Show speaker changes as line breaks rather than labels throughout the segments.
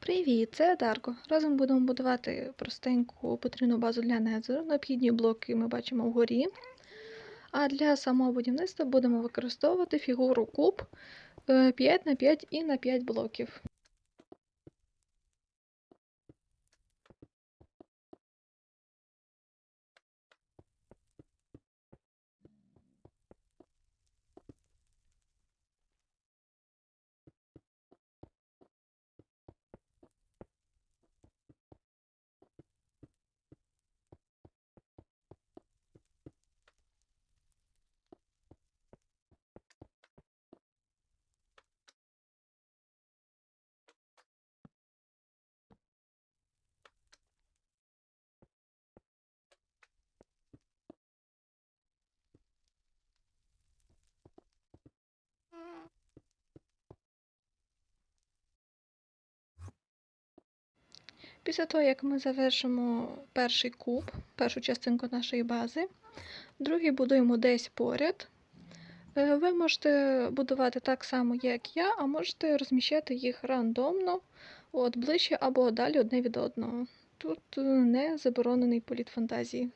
Привіт, це Дарко. Разом будемо будувати простеньку потрібну базу для Незеру. Необхідні блоки ми бачимо вгорі. А для самого будівництва будемо використовувати фігуру куб 5 на 5 і на 5 блоків. Після того, як ми завершимо перший куб, першу частинку нашої бази, другий будуємо десь поряд. Е, Ви можете будувати так само, як я, а можете розміщати їх рандомно, от ближче або далі одне від одного. Тут е, не заборонений політ фантазії.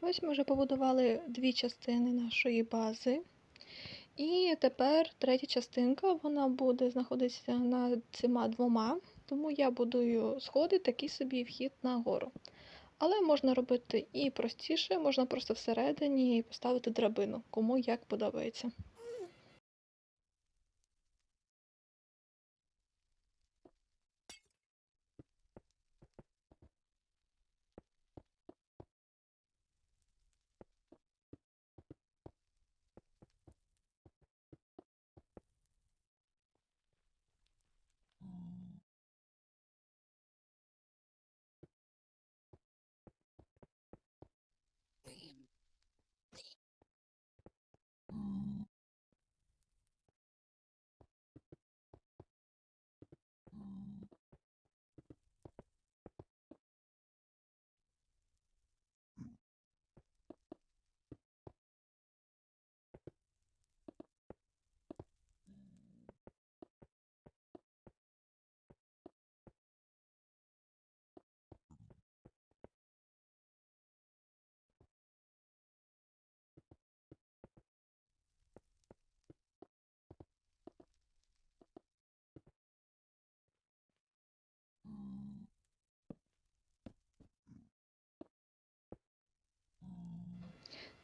Ось ми вже побудували дві частини нашої бази. І тепер третя частинка вона буде знаходитися над цими двома, тому я будую сходи, такий собі вхід на гору. Але можна робити і простіше, можна просто всередині поставити драбину, кому як подобається.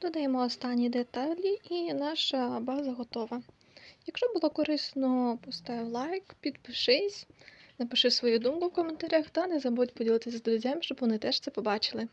Додаємо останні деталі і наша база готова. Якщо було корисно, постав лайк, підпишись, напиши свою думку в коментарях та не забудь поділитися з друзями, щоб вони теж це побачили.